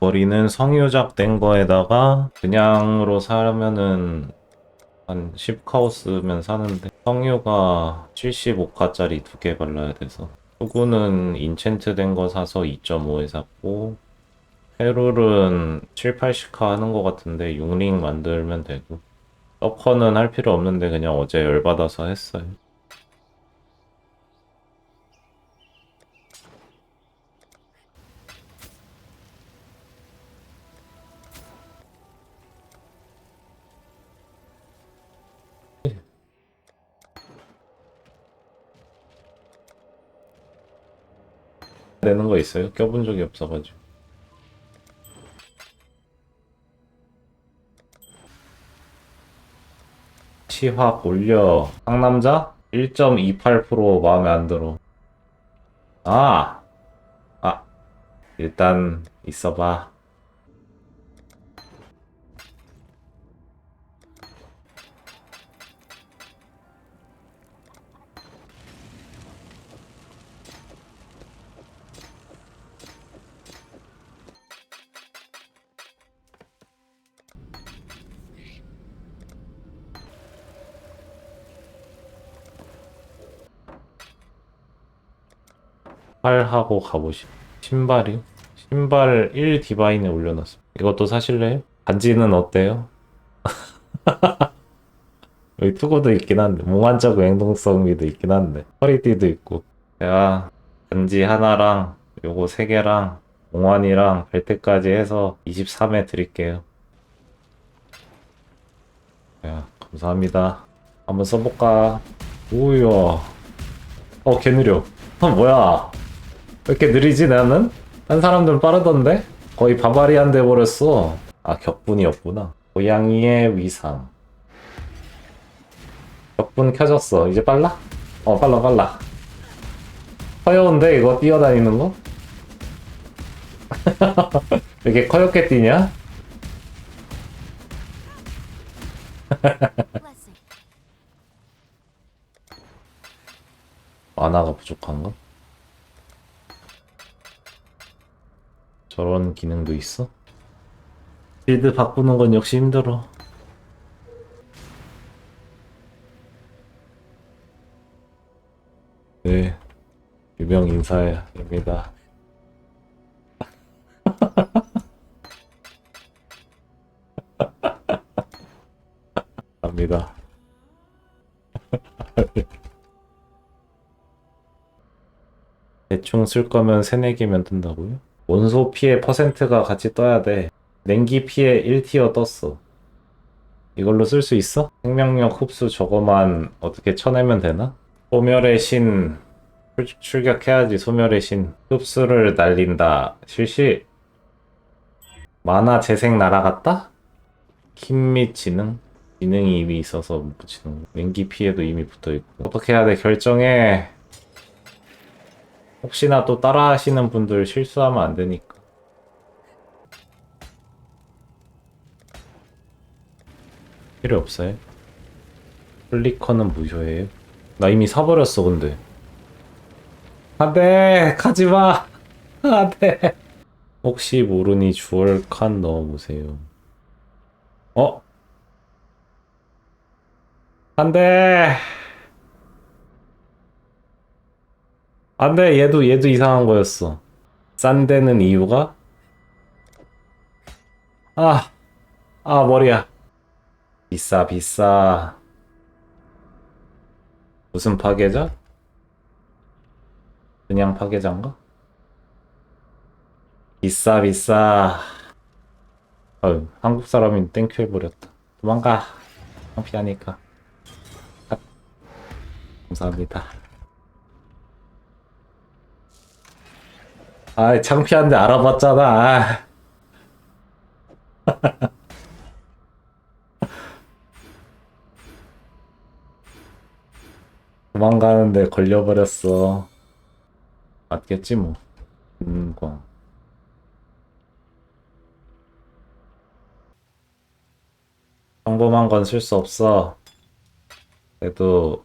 거리는 성유작 된 거에다가 그냥으로 사면은 한 10카우스면 사는데 성유가 75카짜리 두 개 발라야 돼서 후구는 인챈트 된 거 사서 2.5에 샀고 헤룰은 7, 80카 하는 거 같은데 6링 만들면 되고 서커는 할 필요 없는데 그냥 어제 열받아서 했어요 되는 거 있어요? 껴본 적이 없어가지고. 치확 올려. 상남자? 1.28% 마음에 안 들어. 아! 아 일단 있어봐 팔하고 가보시 신발이요? 신발 1 디바인에 올려놨어 이것도 사실래요? 반지는 어때요? 여기 투구도 있긴 한데 몽환적 행동성미도 있긴 한데 허리띠도 있고. 제가 반지 하나랑 요거 세 개랑 몽환이랑 벨트까지 해서 23에 드릴게요. 야 감사합니다. 한번 써볼까? 오우야 어 개 느려. 아 뭐야? 왜 이렇게 느리지 나는? 딴 사람들은 빠르던데? 거의 바바리안 돼버렸어 아 격분이었구나 고양이의 위상 격분 켜졌어 이제 빨라? 어 빨라 빨라 커여운데 이거 뛰어다니는 거? 왜 이렇게 커엽게 뛰냐? 만화가 부족한가? 저런 기능도 있어? 빌드 바꾸는 건 역시 힘들어. 네, 유명 인사입니다. 갑니다. 대충 쓸 거면 3, 4개면 뜬다고요? 원소 피해 퍼센트가 같이 떠야 돼. 냉기 피해 1티어 떴어. 이걸로 쓸 수 있어? 생명력 흡수 저거만 어떻게 쳐내면 되나? 소멸의 신 출, 출격해야지 소멸의 신 흡수를 날린다 실시 만화 재생 날아갔다? 힘및 지능? 지능이 이미 있어서 못 붙이는 거 냉기 피해도 이미 붙어있고 어떻게 해야 돼 결정해 혹시나 또 따라 하시는 분들 실수하면 안 되니까. 필요 없어요. 플리커는 무효예요. 나 이미 사버렸어, 근데. 안 돼! 가지마! 안 돼! 혹시 모르니 주얼 칸 넣어보세요. 어? 안 돼! 안 돼, 얘도, 얘도 이상한 거였어. 싼 데는 이유가? 아, 아, 머리야. 비싸, 비싸. 무슨 파괴자? 그냥 파괴자인가? 비싸, 비싸. 아유, 한국 사람이 땡큐 해버렸다. 도망가. 창피하니까. 아, 감사합니다. 아, 창피한데 알아봤잖아. 도망가는데 걸려버렸어. 맞겠지 뭐. 음, 광. 평범한 건 쓸 수 없어. 그래도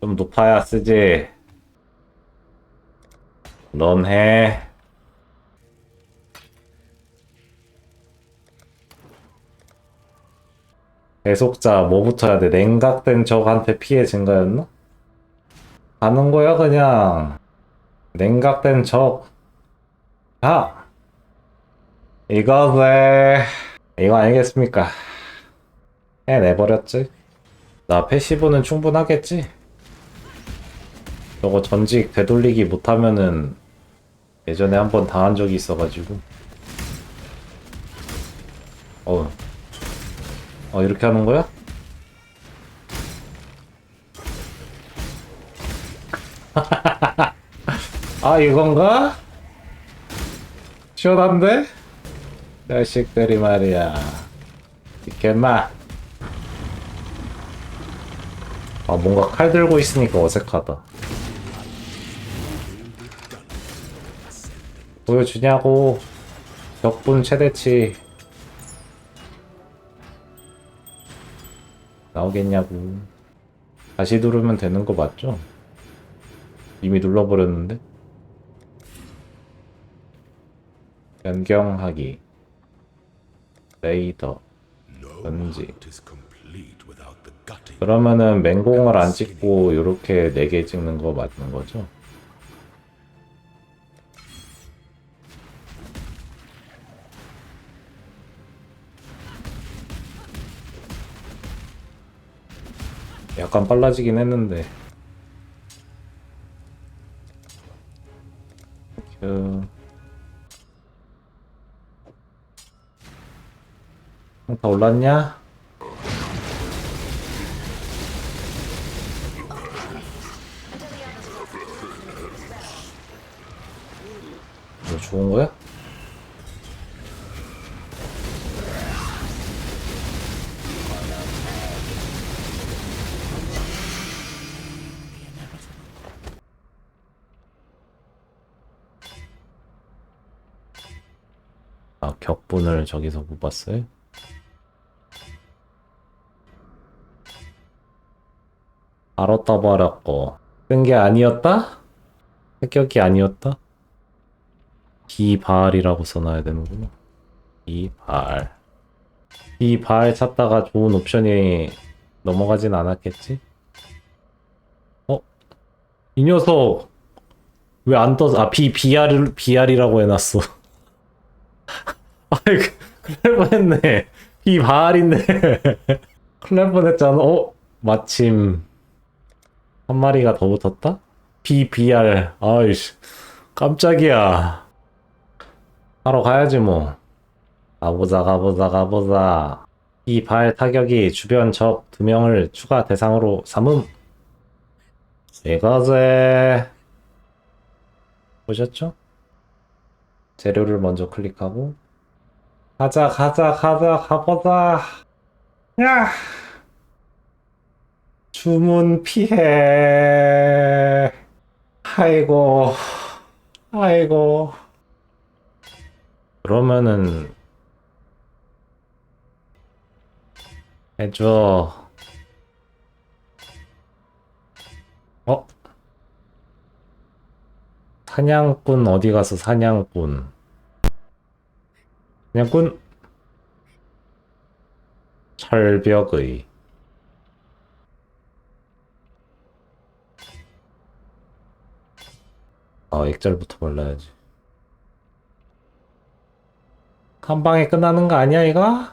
좀 높아야 쓰지. 넌 해. 해속자 뭐 붙여야 돼? 냉각된 적한테 피해 증가였나? 가는 거야 그냥 냉각된 적. 아 이거 왜 이거 아니겠습니까? 해내버렸지. 나 패시브는 충분하겠지. 저거 전직 되돌리기 못하면은 예전에 한 번 당한 적이 있어가지고 어. 어 이렇게 하는 거야? 아 이건가? 시원한데? 자식들이 말이야 이렇게마 아 뭔가 칼 들고 있으니까 어색하다 보여주냐고 격분 최대치 나오겠냐고 다시 누르면 되는 거 맞죠? 이미 눌러버렸는데 변경하기 레이더 gutting. 그러면은 맹공을 안 찍고 이렇게 4개 찍는 거 맞는 거죠? 약간 빨라지긴 했는데 그... 다 올랐냐? 이거 좋은 거야? 분을 저기서 못 봤어요? 알았다 버렸고 쓴게 아니었다? 합격이 아니었다? 비발이라고 써놔야 되는구나. 비발. 비발 찾다가 좋은 옵션이 넘어가진 않았겠지? 어? 이 녀석 왜 안 떠? 아, 비, BR, BR이라고 해놨어. 아이, 큰일 날 뻔했네. 비발인데. 큰일 날 뻔했잖아. 어? 마침 한 마리가 더 붙었다? BBR. 아이씨. 깜짝이야. 하러 가야지 뭐. 가보자 가보자 가보자. 이 발 타격이 주변 적 두 명을 추가 대상으로 삼음. 이거제. 보셨죠? 재료를 먼저 클릭하고 가자 가자 가자 가보자. 야. 주문 피해. 아이고. 아이고. 그러면은 해줘. 어? 사냥꾼 어디 가서 사냥꾼? 사냥꾼 철벽의 아 액절부터 발라야지. 한 방에 끝나는 거 아니야, 이거?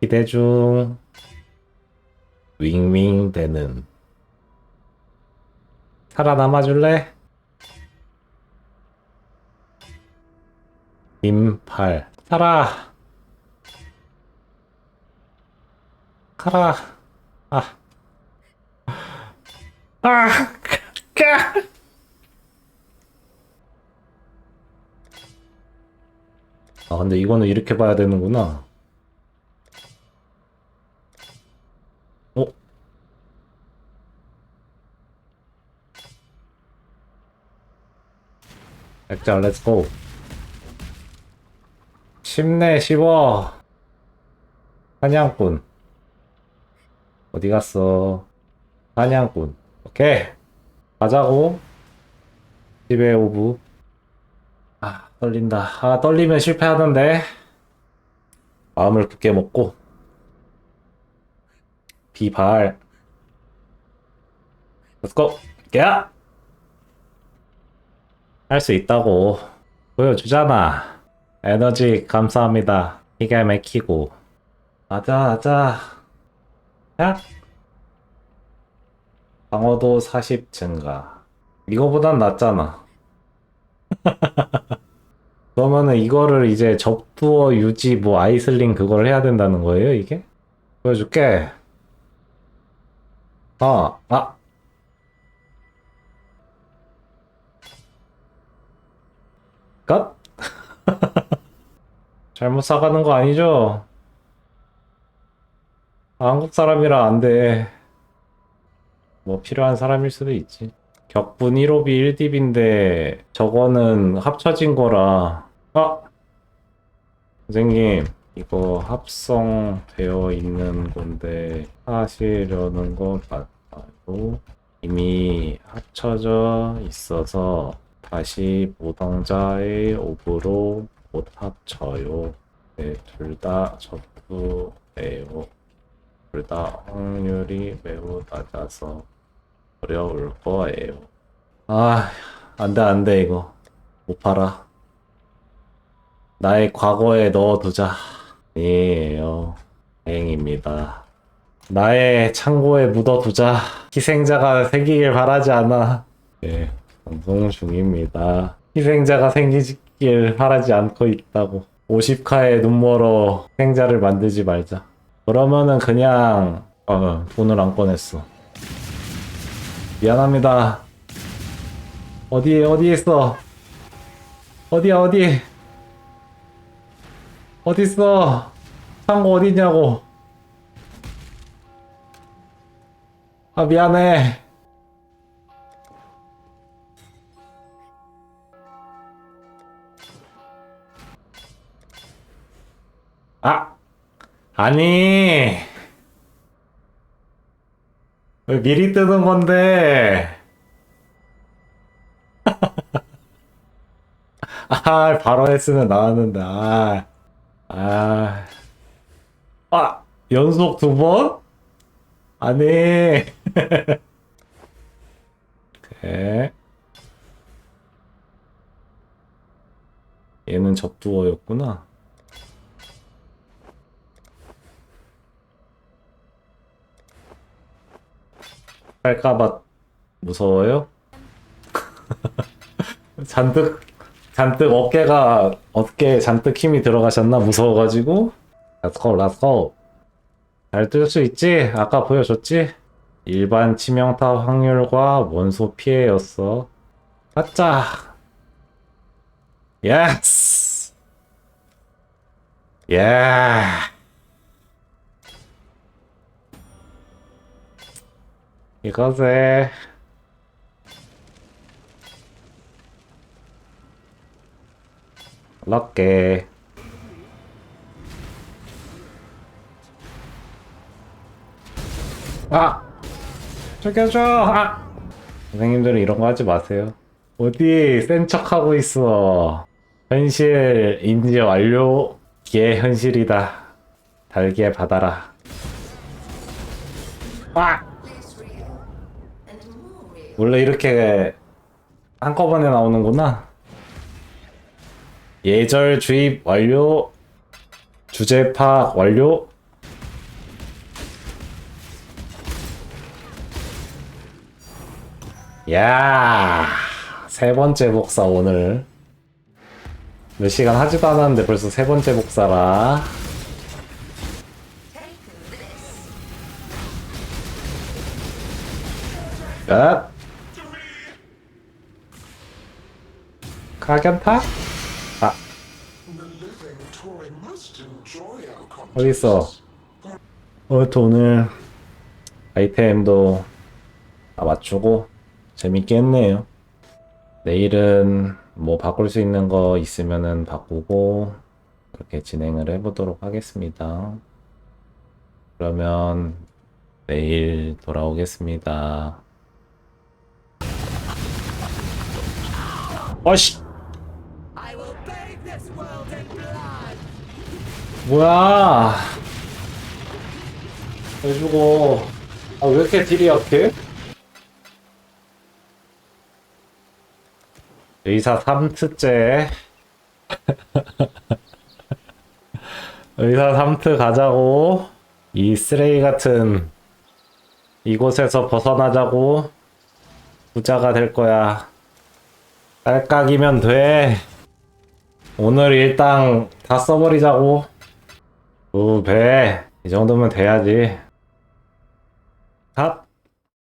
기대 중. 윙윙 되는. 살아남아 줄래? 임팔. 살아! 가라. 아. 아! 까! 아, 근데 이거는 이렇게 봐야 되는구나. 어? 액자, 렛츠고. 쉽네, 쉬워. 사냥꾼. 어디 갔어? 사냥꾼. 오케이. 가자고. 집에 오브. 아, 떨린다. 아, 떨리면 실패하던데. 마음을 굳게 먹고. 비발. Go. 야! 할 수 있다고. 보여주잖아. 에너지 감사합니다. 기가 막히고. 아자, 아자. 야! 방어도 40 증가. 이거보단 낫잖아. 그러면은 이거를 이제 접두어 유지 뭐 아이슬링 그걸 해야 된다는 거예요, 이게? 보여줄게. 아, 아. 컷? 잘못 사가는 거 아니죠? 아, 한국 사람이라 안 돼. 뭐 필요한 사람일 수도 있지. 격분 1호비 1딥인데 저거는 합쳐진 거라. 아! 선생님, 이거 합성되어 있는 건데 하시려는 거 맞아요? 이미 합쳐져 있어서 다시 모당자의 옵으로 못 합쳐요. 네, 둘다 접수해요. 둘 다 확률이 매우 낮아서 어려울 거예요. 아, 안 돼, 안 돼, 이거. 못 팔아. 나의 과거에 넣어두자. 아니에요. 다행입니다. 나의 창고에 묻어두자. 희생자가 생기길 바라지 않아. 네, 방송 중입니다. 희생자가 생기길 바라지 않고 있다고. 50카에 눈 멀어 희생자를 만들지 말자. 그러면은 그냥 어, 돈을 안 꺼냈어. 미안합니다. 어디 어디 있어? 어디야 어디? 어디 있어? 창고 어디 있냐고? 아 미안해. 아 아니 왜 미리 뜨는 건데? 아, 바로 했으면 나왔는데, 아, 아, 아, 연속 두 번? 아니, 그래. 얘는 접두어였구나. 할까봐 무서워요? 잔뜩 잔뜩 어깨가 어깨에 잔뜩 힘이 들어가셨나 무서워가지고 렛츠고 렛츠고 잘뜰 수 있지? 아까 보여줬지? 일반 치명타 확률과 원소 피해였어 가자 예스 예 이거지 럭게 아! 죽여줘! 아! 선생님들은 이런 거 하지 마세요 어디 센 척하고 있어 현실 인지 완료 얘 현실이다 달게 받아라 아! 원래 이렇게 한꺼번에 나오는구나 예절 주입 완료. 주제 파악 완료. 야, 세 번째 복사 오늘. 몇 시간 하지도 않았는데 벌써 세 번째 복사라. 끝. 가견타? 아, 어딨어? 어또 오늘 아이템도 다 맞추고 재밌게 했네요. 내일은 뭐 바꿀 수 있는 거 있으면은 바꾸고 그렇게 진행을 해보도록 하겠습니다. 그러면 내일 돌아오겠습니다. 어씨! 뭐야? 왜 죽어? 아, 왜 이렇게 딜이 약해? 의사 3트째. 의사 3트 가자고. 이 쓰레기 같은 이곳에서 벗어나자고. 부자가 될 거야. 딸깍이면 돼. 오늘 일당 다 써버리자고. 두 배. 이 정도면 돼야지. 갓.